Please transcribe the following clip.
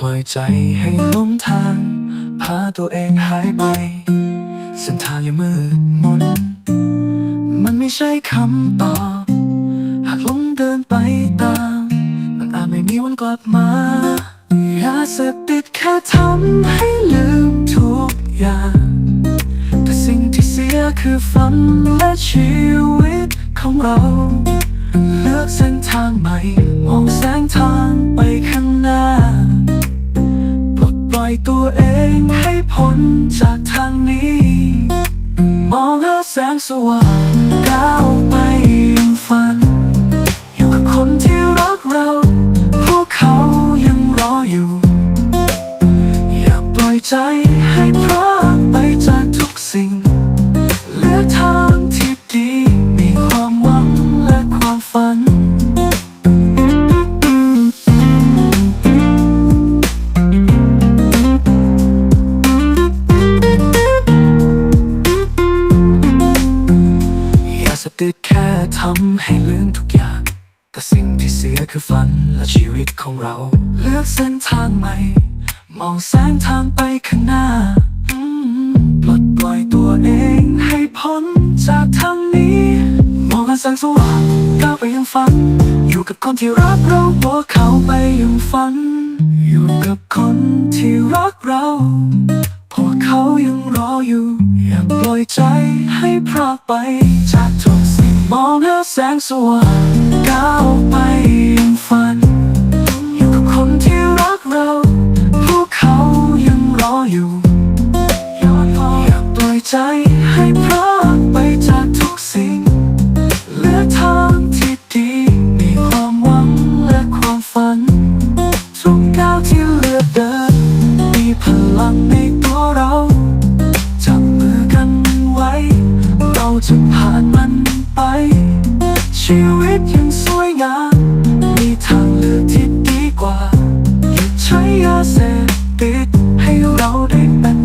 ปล่อยใจให้หลงทาง พาตัวเองหายไป เส้นทางยังมืดมน มันไม่ใช่คำตอบ หากหลงเดินไปตาม มันอาจไม่มีวันกลับมายาเสพติดแค่ทำให้ลืมทุกอย่างแต่สิ่งที่เสียคือฝันและชีวิตของเรา เลือกเส้นทางใหม่ ตัวเองให้พ้นจากทางนี้ มองหาแสงสว่างก้าวไป อย่าสบติดแค่ทำให้ลืมทุกอย่าง แต่สิ่งที่เสียคือฝันและชีวิตของเรา เลือกเส้นทางใหม่ มองแสงทางไปข้างหน้าปลดปล่อยตัวเองให้พ้นจากทางนี้ มองหาแสงสว่างก้าวไปยังฝัน อยู่กับคนที่รักเราพวเขาไปยังฝัน อยู่กับคนที่รักเราพวกเขายังรออยู่อย่าปล่อยใจให้พรากไปจากทุก มองหาแสงสว่างก้าวไปยังฝัน อยู่กับคนที่รักเรา พวกเขายังรออยู่อย่าปล่อยใจให้พรากไปจากทุกสิ่งเลือกทางที่ดีมีความหวังและความฝัน ทุกก้าวที่เลือกเดิน มีพลังในตัวเรา จับมือกันไว้ เราจะผ่านมัน ไป ชีวิตยังสวยงาม มีทางเลือกที่ดีกว่าหยุดใช้ยาเสพติดให้เราได้เป็น